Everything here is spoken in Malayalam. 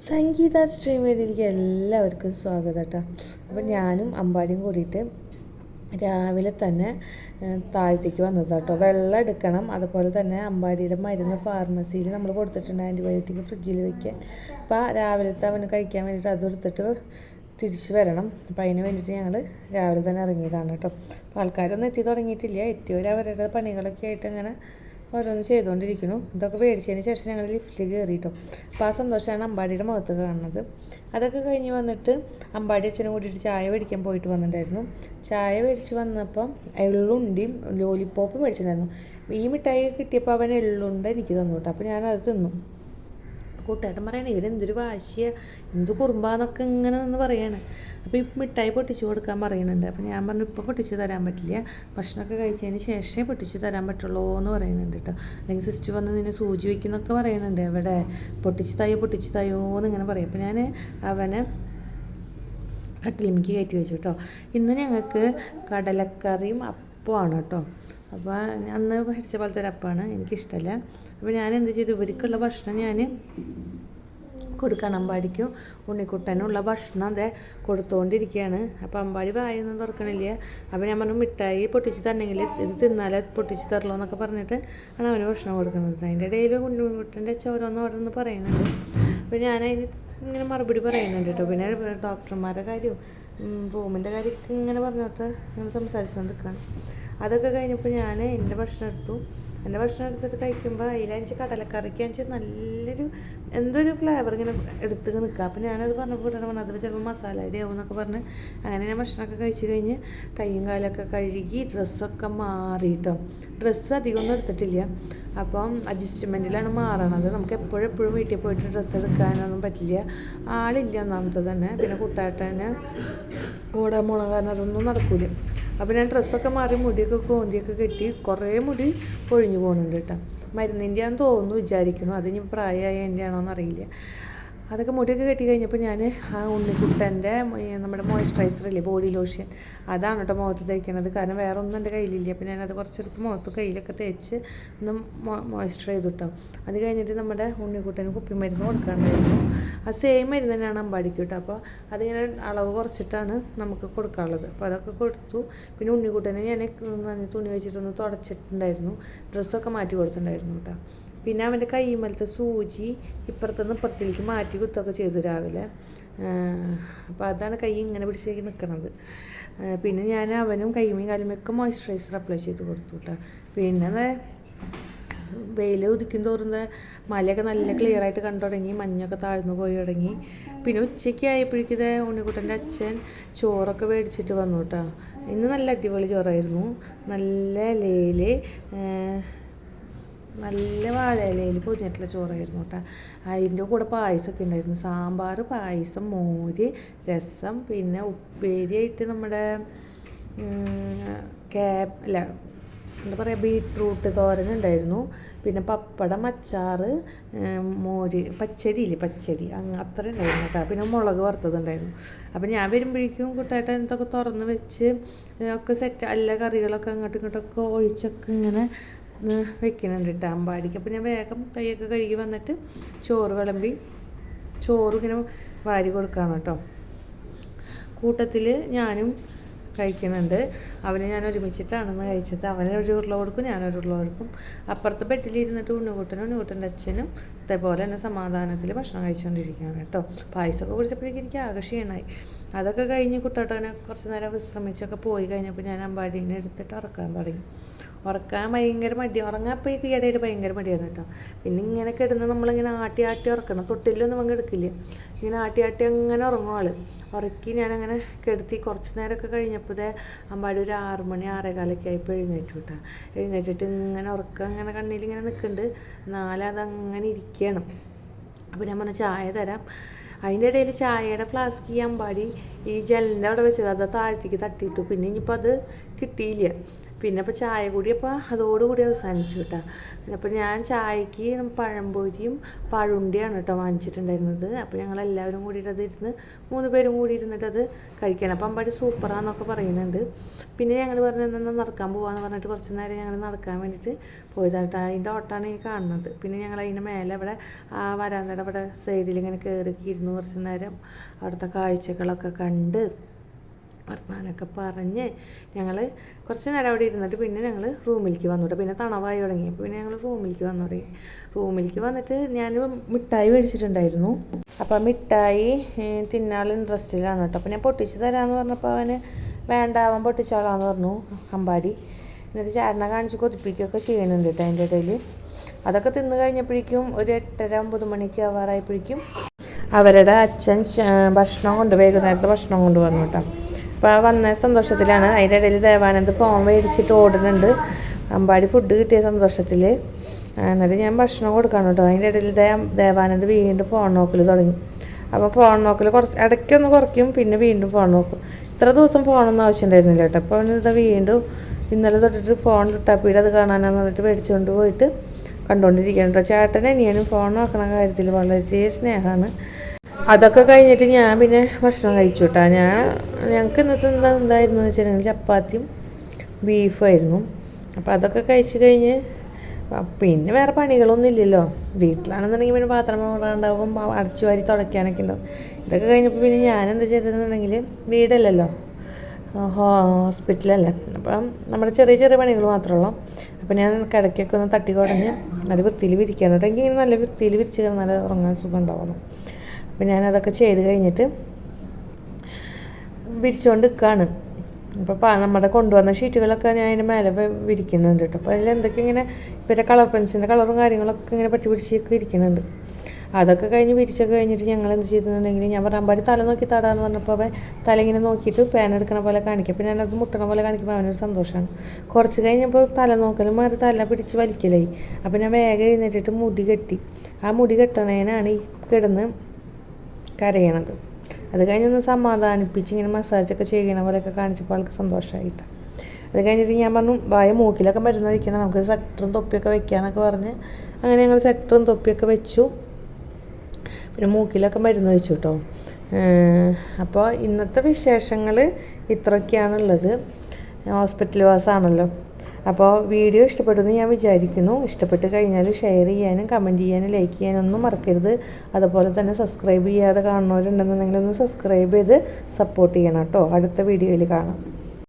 സംഗീത സ്ട്രീം വീഡിയോയിലേക്ക് എല്ലാവർക്കും സ്വാഗതം കേട്ടോ. അപ്പോൾ ഞാനും അമ്പാടിയും കൂടിയിട്ട് രാവിലെ തന്നെ താഴത്തേക്ക് വന്നത് കേട്ടോ. വെള്ളം എടുക്കണം. അതുപോലെ തന്നെ അമ്പാടിയുടെ മരുന്ന് ഫാർമസിയിൽ നമ്മൾ കൊടുത്തിട്ടുണ്ട് ആന്റിബയോട്ടിക് ഫ്രിഡ്ജിൽ വയ്ക്കാൻ അപ്പോൾ രാവിലത്തെ അവന് കഴിക്കാൻ വേണ്ടിയിട്ട് അത് എടുത്തിട്ട് തിരിച്ചു വരണം. അപ്പോൾ അതിന് വേണ്ടിയിട്ട് ഞങ്ങൾ രാവിലെ തന്നെ ഇറങ്ങിയതാണ് കേട്ടോ. അപ്പോൾ ആൾക്കാരൊന്നും എത്തി തുടങ്ങിയിട്ടില്ല. എത്തിയവർ അവരുടെ പണികളൊക്കെ ആയിട്ട് ഇങ്ങനെ ഓരോന്ന് ചെയ്തുകൊണ്ടിരിക്കുന്നു. ഇതൊക്കെ മേടിച്ചതിന് ശേഷം ഞങ്ങൾ ലിഫ്റ്റിൽ കയറിയിട്ടും അപ്പോൾ ആ സന്തോഷമാണ് അമ്പാടിയുടെ മുഖത്ത് കാണുന്നത്. അതൊക്കെ കഴിഞ്ഞ് വന്നിട്ട് അമ്പാടി അച്ഛനും കൂട്ടിയിട്ട് ചായ മേടിക്കാൻ പോയിട്ട് വന്നിട്ടുണ്ടായിരുന്നു. ചായ മേടിച്ച് വന്നപ്പം എള്ളുണ്ടിയും ലോലിപ്പോപ്പും മേടിച്ചിട്ടുണ്ടായിരുന്നു. ഈ മിഠായി കിട്ടിയപ്പോൾ അവൻ എള്ളുണ്ട എനിക്ക് തന്നു കേട്ടോ. അപ്പോൾ ഞാനത് തിന്നു. കൂട്ടുകാരൻ പറയണേ ഇവരെന്തൊരു വാശിയ എന്ത് കുറുമ്പാന്നൊക്കെ ഇങ്ങനെ നിന്ന് പറയാണ്. അപ്പോൾ ഈ മിഠായി പൊട്ടിച്ചു കൊടുക്കാൻ പറയുന്നുണ്ട്. അപ്പോൾ ഞാൻ പറഞ്ഞു ഇപ്പോൾ പൊട്ടിച്ചു തരാൻ പറ്റില്ല ഭക്ഷണമൊക്കെ കഴിച്ചതിന് ശേഷമേ പൊട്ടിച്ചു തരാൻ പറ്റുള്ളൂ എന്ന് പറയുന്നുണ്ട് കേട്ടോ അല്ലെങ്കിൽ സിസ്റ്റർ വന്ന് നിന്നെ സൂചി വയ്ക്കുന്നൊക്കെ പറയുന്നുണ്ട് എവിടെ? പൊട്ടിച്ചു തയ്യോ പൊട്ടിച്ചു തയ്യോ എന്നിങ്ങനെ പറയും. അപ്പോൾ ഞാൻ അവനെ കട്ടിലിമിക്ക് കയറ്റി വെച്ചു കേട്ടോ ഇന്ന് ഞങ്ങൾക്ക് കടലക്കറിയും അപ്പമാണ് കേട്ടോ അപ്പോൾ അന്ന് പഠിച്ച പോലത്തെ ഒരു അപ്പമാണ് എനിക്കിഷ്ടമല്ല അപ്പോൾ ഞാൻ എന്ത് ചെയ്തു? ഇവർക്കുള്ള ഭക്ഷണം ഞാൻ കൊടുക്കണം. അമ്പാടിക്കും ഉണ്ണിക്കുട്ടനുള്ള ഭക്ഷണം അതെ കൊടുത്തുകൊണ്ടിരിക്കുകയാണ് അപ്പോൾ അമ്പാടി വായൊന്നും തുറക്കണില്ല. അപ്പോൾ ഞാൻ പറഞ്ഞു മിഠായി പൊട്ടിച്ച് തരണമെങ്കിൽ ഇത് തിന്നാലേ പൊട്ടിച്ച് തരലോ എന്നൊക്കെ പറഞ്ഞിട്ട് ആണ് അവന് ഭക്ഷണം കൊടുക്കുന്നത്. അതിന്റെ ഇടയിൽ ഉണ്ണിക്കുട്ടന്റെ ചോരോന്ന് ഓരോന്ന് പറയുന്നുണ്ട്. അപ്പോൾ ഞാൻ അതിന് ഇങ്ങനെ മറുപടി പറയുന്നുണ്ട് കേട്ടോ. പിന്നെ ഡോക്ടർമാരുടെ കാര്യവും റൂമിന്റെ കാര്യമൊക്കെ ഇങ്ങനെ പറഞ്ഞിട്ട് ഇങ്ങനെ സംസാരിച്ചുകൊണ്ട് നിൽക്കുകയാണ്. അതൊക്കെ കഴിഞ്ഞപ്പോൾ ഞാൻ എന്റെ ഭക്ഷണം എടുത്തു. എന്റെ ഭക്ഷണം എടുത്തിട്ട് കഴിക്കുമ്പോൾ അതിലഞ്ച് കടലക്കറിക്ക് അഞ്ച് നല്ലൊരു എന്തോ ഒരു ഫ്ലേവർ ഇങ്ങനെ എടുത്ത് നിൽക്കുക അപ്പോൾ ഞാനത് പറഞ്ഞപ്പോൾ പറഞ്ഞു അത് ചിലപ്പോൾ മസാല അടി ആവും എന്നൊക്കെ പറഞ്ഞ് അങ്ങനെ ഞാൻ ഭക്ഷണമൊക്കെ കഴിച്ച് കഴിഞ്ഞ് കയ്യും കാലൊക്കെ കഴുകി ഡ്രസ്സൊക്കെ മാറിയിട്ടോ ഡ്രസ്സ് അധികം ഒന്നും എടുത്തിട്ടില്ല. അപ്പം അഡ്ജസ്റ്റ്മെന്റിലാണ് മാറണത്. നമുക്ക് എപ്പോഴും എപ്പോഴും വീട്ടിൽ പോയിട്ട് ഡ്രസ്സ് എടുക്കാനൊന്നും പറ്റില്ല. ആളില്ല ഒന്നാമത്തെ തന്നെ. പിന്നെ കുട്ടാട്ടന് കൂടെ മുളക് കാരണം അതൊന്നും നടക്കൂല. അപ്പോൾ ഞാൻ ഡ്രസ്സൊക്കെ മാറി മുടിയൊക്കെ കോന്തിയൊക്കെ കെട്ടി കുറേ മുടി പൊഴിഞ്ഞു പോകുന്നുണ്ട് കേട്ടോ. മരുന്നിന്റെ ആണെന്ന് തോന്നുന്നു വിചാരിക്കുന്നു. അത് ഇനി പ്രായമായ എന്റെ ആണോ എന്നറിയില്ല അതൊക്കെ മുടിയൊക്കെ കെട്ടി കഴിഞ്ഞപ്പോൾ ഞാൻ ആ ഉണ്ണിക്കുട്ടന്റെ നമ്മുടെ മോയ്സ്ചറൈസർ ഇല്ലേ ബോഡി ലോഷൻ അതാണ് കേട്ടോ മുഖത്ത് തേക്കണത്. കാരണം വേറെ ഒന്നും എന്റെ കയ്യിലില്ല. അപ്പോൾ ഞാനത് കുറച്ചെടുത്ത് മുഖത്ത് കയ്യിലൊക്കെ തേച്ച് ഒന്ന് മോയ്സ്ചർ ചെയ്തു കേട്ടോ അത് കഴിഞ്ഞിട്ട് നമ്മുടെ ഉണ്ണിക്കുട്ടന് കുപ്പിമരുന്ന് കൊടുക്കാനുണ്ടായിരുന്നു. ആ സെയിം മരുന്ന് തന്നെയാണ് അമ്പാടിക്ക് കേട്ടോ. അപ്പോൾ അതിങ്ങനെ അളവ് കുറച്ചിട്ടാണ് നമുക്ക് കൊടുക്കാനുള്ളത്. അപ്പോൾ അതൊക്കെ കൊടുത്തു. പിന്നെ ഉണ്ണിക്കുട്ടനെ ഞാൻ തുണി വെച്ചിട്ടൊന്ന് തുടച്ചിട്ടുണ്ടായിരുന്നു. ഡ്രസ്സൊക്കെ മാറ്റി കൊടുത്തിട്ടുണ്ടായിരുന്നു കേട്ടോ. പിന്നെ അവന്റെ കൈമലത്തെ സൂചി ഇപ്പുറത്തുനിന്ന് ഇപ്പുറത്തേക്ക് മാറ്റി കുത്തൊക്കെ ചെയ്തു രാവിലെ. അപ്പോൾ അതാണ് കൈ ഇങ്ങനെ പിടിച്ചേക്ക് നിൽക്കണത്. പിന്നെ ഞാൻ അവനും കൈമയും കാലുമൊക്കെ മോയ്സ്ചറൈസർ അപ്ലൈ ചെയ്ത് കൊടുത്തു കേട്ടോ പിന്നെ വെയിൽ ഉദിക്കും തോറും മലയൊക്കെ നല്ല ക്ലിയർ ആയിട്ട് കണ്ടു തുടങ്ങി മഞ്ഞൊക്കെ താഴ്ന്നു പോയി തുടങ്ങി. പിന്നെ ഉച്ചയ്ക്ക് ആയപ്പോഴേക്കും ഇതേ ഉണ്ണിക്കുട്ടന്റെ അച്ഛൻ ചോറൊക്കെ മേടിച്ചിട്ട് വന്നു കേട്ടോ ഇന്ന് നല്ല അടിപൊളി ചോറായിരുന്നു. നല്ല ഇലയിൽ നല്ല വാഴയിലയിൽ പൊതിഞ്ഞിട്ടുള്ള ചോറായിരുന്നു കേട്ടോ. അതിന്റെ കൂടെ പായസമൊക്കെ ഉണ്ടായിരുന്നു. സാമ്പാർ പായസം മോര് രസം പിന്നെ ഉപ്പേരിയായിട്ട് നമ്മുടെ ക്യാബ് അല്ല എന്താ പറയുക ബീട്രൂട്ട് തോരൻ ഉണ്ടായിരുന്നു. പിന്നെ പപ്പടം അച്ചാറ് മോര് പച്ചടി ഇല്ലേ പച്ചടി. അങ്ങ് അത്ര ഉണ്ടായിരുന്നു കേട്ടോ. പിന്നെ മുളക് വറുത്തതുണ്ടായിരുന്നു അപ്പം ഞാൻ വരുമ്പോഴേക്കും കൂട്ടായിട്ട് എന്തൊക്കെ തുറന്ന് വെച്ച് ഒക്കെ സെറ്റ് എല്ലാ കറികളൊക്കെ അങ്ങോട്ടും ഇങ്ങോട്ടൊക്കെ ഒഴിച്ചൊക്കെ ഇങ്ങനെ വെക്കുന്നുണ്ട് കേട്ടോ അമ്പാടിക്ക്. അപ്പോൾ ഞാൻ വേഗം കൈയൊക്കെ കഴുകി വന്നിട്ട് ചോറ് വിളമ്പി ചോറ് ഇങ്ങനെ വാരി കൊടുക്കുകയാണ് കേട്ടോ കൂട്ടത്തിൽ ഞാനും കഴിക്കുന്നുണ്ട്. അവന് ഞാൻ ഒരുമിച്ചിട്ടാണെന്ന് കഴിച്ചത്. അവന് ഒരു ഉരുള കൊടുക്കും ഞാനൊരു ഉരുള കൊടുക്കും. അപ്പുറത്തെ ബെഡിലിരുന്നിട്ട് ഉണ്ണുകൂട്ടനും ഉണ്ണുകൂട്ടന്റെ അച്ഛനും ഇതേപോലെ തന്നെ സമാധാനത്തിൽ ഭക്ഷണം കഴിച്ചുകൊണ്ടിരിക്കുകയാണ് കേട്ടോ. പായസമൊക്കെ കുടിച്ചപ്പോഴേക്കും എനിക്ക് ആകെ ക്ഷീണമായി അതൊക്കെ കഴിഞ്ഞ് കുട്ടാട്ടനെ കുറച്ച് നേരം വിശ്രമിച്ചൊക്കെ പോയി കഴിഞ്ഞപ്പോൾ ഞാൻ അമ്പാടീനെ എടുത്തിട്ട് ഉറക്കാൻ തുടങ്ങി. ഉറക്കാൻ ഭയങ്കര മടി. ഉറങ്ങാൻ പോയി ഈ ഇടയിൽ ഭയങ്കര മടിയാണ് കേട്ടോ. പിന്നെ ഇങ്ങനെ കിടന്ന് നമ്മളിങ്ങനെ ആട്ടി ആട്ടി ഉറക്കണം. തൊട്ടിലൊന്നും അങ്ങ് എടുക്കില്ല ഇങ്ങനെ ആട്ടി ആട്ടി അങ്ങനെ ഉറങ്ങും ആൾ. ഉറക്കി ഞാനങ്ങനെ കിടത്തി കുറച്ച് നേരമൊക്കെ കഴിഞ്ഞപ്പോൾ അമ്പാടി ഒരു ആറ് മണി ആറേകാലൊക്കെ ആയപ്പോൾ എഴുന്നേറ്റു കേട്ടോ. എഴുന്നേറ്റിട്ട് ഇങ്ങനെ ഉറക്കം ഇങ്ങനെ കണ്ണിൽ ഇങ്ങനെ നിൽക്കുന്നുണ്ട് നാലത് അങ്ങനെ ഇരിക്കണം അപ്പോൾ ഞാൻ പറഞ്ഞ ചായ തരാം. അതിന്റെ ഇടയിൽ ചായയുടെ ഫ്ലാസ്ക് ഈ അമ്പാടി ഈ ജനലിന്റെ അവിടെ വെച്ചത് അത് താഴ്ത്തിക്ക് തട്ടിയിട്ടു. പിന്നെ ഇനിയിപ്പോൾ അത് കിട്ടിയില്ല. പിന്നെ അപ്പോൾ ചായ കൂടി അപ്പോൾ അതോടുകൂടി അവസാനിച്ചു കേട്ടോ. അപ്പോൾ ഞാൻ ചായക്ക് പഴംപൊരിയും പഴുണ്ടിയാണ് കേട്ടോ വാങ്ങിച്ചിട്ടുണ്ടായിരുന്നത്. അപ്പോൾ ഞങ്ങൾ എല്ലാവരും കൂടിയിട്ട് അത് ഇരുന്ന് മൂന്ന് പേരും കൂടി ഇരുന്നിട്ട് അത് കഴിക്കണം. അപ്പം അമ്പാടി സൂപ്പറാന്നൊക്കെ പറയുന്നുണ്ട്. പിന്നെ ഞങ്ങൾ പറഞ്ഞു എന്നാൽ നടക്കാൻ പോകാമെന്ന് പറഞ്ഞിട്ട് കുറച്ച് നേരം ഞങ്ങൾ നടക്കാൻ വേണ്ടിയിട്ട് പോയതായിട്ട് അതിന്റെ ഓട്ടാണ് ഈ കാണുന്നത്. പിന്നെ ഞങ്ങൾ അതിന്റെ മേലെ അവിടെ ആ വരാന്തയുടെ അവിടെ സൈഡിൽ ഇങ്ങനെ കയറി ഇരുന്ന് കുറച്ച് നേരം അവിടുത്തെ കാഴ്ചകളൊക്കെ കണ്ട് വർത്തമാനമൊക്കെ പറഞ്ഞ് ഞങ്ങൾ കുറച്ച് നേരം അവിടെ ഇരുന്നിട്ട് പിന്നെ ഞങ്ങൾ റൂമിലേക്ക് വന്നു കേട്ടോ പിന്നെ തണവായി തുടങ്ങി. അപ്പോൾ പിന്നെ ഞങ്ങൾ റൂമിലേക്ക് വന്നു തുടങ്ങി റൂമിലേക്ക് വന്നിട്ട് ഞാൻ മിഠായി മേടിച്ചിട്ടുണ്ടായിരുന്നു. അപ്പോൾ മിഠായി തിന്നാൾ ഇൻട്രസ്റ്റിലാണ് കേട്ടോ അപ്പോൾ ഞാൻ പൊട്ടിച്ച് തരാമെന്ന് പറഞ്ഞപ്പോൾ അവന് വേണ്ട അവൻ പൊട്ടിച്ചോളാന്ന് പറഞ്ഞു അമ്പാടി. എന്നിട്ട് ചേട്ടനെ കാണിച്ച് കൊതിപ്പിക്കുകയൊക്കെ ചെയ്യുന്നുണ്ട് കേട്ടോ അതിന്റെ ഇടയിൽ അതൊക്കെ തിന്ന് കഴിഞ്ഞപ്പോഴേക്കും ഒരു എട്ടര ഒമ്പത് മണിക്ക് ആവാറായപ്പോഴേക്കും അവരുടെ അച്ഛൻ ഭക്ഷണം കൊണ്ട് വൈകുന്നേരത്തെ ഭക്ഷണം കൊണ്ട് വന്നു കേട്ടോ. അപ്പോൾ ആ വന്ന സന്തോഷത്തിലാണ്. അതിന്റെ ഇടയിൽ ദേവാനന്ദ് ഫോൺ മേടിച്ചിട്ട് ഓടുന്നുണ്ട്. അമ്പാടി ഫുഡ് കിട്ടിയ സന്തോഷത്തിൽ എന്നിട്ട് ഞാൻ ഭക്ഷണം കൊടുക്കണം കേട്ടോ. അതിന്റെ ഇടയിൽ ദേ ദേവാനന്ദ് വീണ്ടും ഫോൺ നോക്കൽ തുടങ്ങി. അപ്പോൾ ഫോൺ നോക്കൽ കുറച്ച് ഇടയ്ക്കൊന്ന് കുറയ്ക്കും പിന്നെ വീണ്ടും ഫോൺ നോക്കും. ഇത്ര ദിവസം ഫോണൊന്നും ആവശ്യമുണ്ടായിരുന്നില്ല കേട്ടോ. അപ്പോൾ അവനിത് വീണ്ടും ഇന്നലെ തൊട്ടിട്ട് ഫോൺ ലുട്ടാപ്പിയുടെ അത് കാണാനാന്ന് പറഞ്ഞിട്ട് മേടിച്ചുകൊണ്ട് പോയിട്ട് കണ്ടുകൊണ്ടിരിക്കുകയാണ് കേട്ടോ ചേട്ടനെ അനിയനും ഫോൺ നോക്കണ കാര്യത്തിൽ വളരെ സ്നേഹമാണ് അതൊക്കെ കഴിഞ്ഞിട്ട് ഞാൻ പിന്നെ ഭക്ഷണം കഴിച്ചു കേട്ടോ ഞാൻ ഞങ്ങൾക്ക് ഇന്നത്തെ എന്താ എന്തായിരുന്നു എന്ന് വെച്ചിട്ടുണ്ടെങ്കിൽ ചപ്പാത്തിയും ബീഫായിരുന്നു അപ്പോൾ അതൊക്കെ കഴിച്ച് കഴിഞ്ഞ് പിന്നെ വേറെ പണികളൊന്നും ഇല്ലല്ലോ. വീട്ടിലാണെന്നുണ്ടെങ്കിൽ പിന്നെ പാത്രം ഉണ്ടാകും അടച്ചു വാരി തുടയ്ക്കാനൊക്കെ ഉണ്ടാവും. ഇതൊക്കെ കഴിഞ്ഞപ്പോൾ പിന്നെ ഞാൻ എന്താ ചെയ്തതെന്നുണ്ടെങ്കിൽ വീടല്ലല്ലോ. ഹോസ്പിറ്റലല്ലേ? അപ്പം നമ്മുടെ ചെറിയ ചെറിയ പണികൾ മാത്രമേ ഉള്ളൂ. അപ്പോൾ ഞാൻ കിടക്കൊക്കെ ഒന്ന് തട്ടി കുടഞ്ഞ് നല്ല വൃത്തിയിൽ വിരിക്കാനുണ്ട് എനിക്ക് ഇങ്ങനെ നല്ല വൃത്തിയിൽ വിരിച്ച് കിടന്നാൽ ഉറങ്ങാൻ സുഖം ഉണ്ടാവുന്നു. അപ്പം ഞാനതൊക്കെ ചെയ്ത് കഴിഞ്ഞിട്ട് വിരിച്ചുകൊണ്ട് നിൽക്കുകയാണ് അപ്പോൾ നമ്മുടെ കൊണ്ടുവന്ന ഷീറ്റുകളൊക്കെ ഞാൻ അതിന്റെ മേലെ വിരിക്കുന്നുണ്ട് കേട്ടോ. അപ്പോൾ അതിൽ എന്തൊക്കെ ഇങ്ങനെ ഇവരെ കളർ പെൻസിലിന്റെ കളറും കാര്യങ്ങളൊക്കെ ഇങ്ങനെ പറ്റി പിടിച്ചൊക്കെ ഇരിക്കുന്നുണ്ട്. അതൊക്കെ കഴിഞ്ഞ് വിരിച്ചൊക്കെ കഴിഞ്ഞിട്ട് ഞങ്ങൾ എന്ത് ചെയ്തിട്ടുണ്ടെങ്കിൽ ഞാൻ പറഞ്ഞാൽ അമ്പാടി തല നോക്കി തടാന്ന് പറഞ്ഞപ്പോൾ അവൻ തല ഇങ്ങനെ നോക്കിയിട്ട് പേന എടുക്കണ പോലെ കാണിക്കും. പിന്നെ ഞാനത് മുട്ടണ പോലെ കാണിക്കുമ്പോൾ അവനൊരു സന്തോഷമാണ് കുറച്ച് കഴിഞ്ഞപ്പോൾ തല നോക്കലും മാറി തല പിടിച്ച് വലിക്കലായി. അപ്പോൾ ഞാൻ വേഗം എഴുന്നേറ്റിട്ട് മുടി കെട്ടി. ആ മുടി കെട്ടണേനാണ് ഈ കിടന്ന് കരയണത്. അത് കഴിഞ്ഞൊന്ന് സമാധാനിപ്പിച്ച് ഇങ്ങനെ മസാജൊക്കെ ചെയ്യണ പോലെയൊക്കെ കാണിച്ചപ്പോൾ ആൾക്ക് സന്തോഷമായിട്ടാണ് അത് കഴിഞ്ഞിട്ട് ഞാൻ പറഞ്ഞു വായ മൂക്കിലൊക്കെ മരുന്ന് കഴിക്കണം നമുക്ക് സെറ്ററും തൊപ്പിയൊക്കെ വെക്കാന്നൊക്കെ പറഞ്ഞ് അങ്ങനെ ഞങ്ങൾ സെറ്ററും തൊപ്പിയൊക്കെ വെച്ചു. പിന്നെ മൂക്കിലൊക്കെ മരുന്ന് വെച്ചു കേട്ടോ. അപ്പോൾ ഇന്നത്തെ വിശേഷങ്ങൾ ഇത്രയൊക്കെയാണുള്ളത്. ഹോസ്പിറ്റൽ വാസാണല്ലോ. അപ്പോൾ വീഡിയോ ഇഷ്ടപ്പെടുമെന്ന് ഞാൻ വിചാരിക്കുന്നു. ഇഷ്ടപ്പെട്ട് കഴിഞ്ഞാൽ ഷെയർ ചെയ്യാനും കമന്റ് ചെയ്യാനും ലൈക്ക് ചെയ്യാനും ഒന്നും മറക്കരുത്. അതുപോലെ തന്നെ സബ്സ്ക്രൈബ് ചെയ്യാതെ കാണുന്നവരുണ്ടെന്നുണ്ടെങ്കിൽ ഒന്ന് സബ്സ്ക്രൈബ് ചെയ്ത് സപ്പോർട്ട് ചെയ്യണം കേട്ടോ. അടുത്ത വീഡിയോയിൽ കാണാം.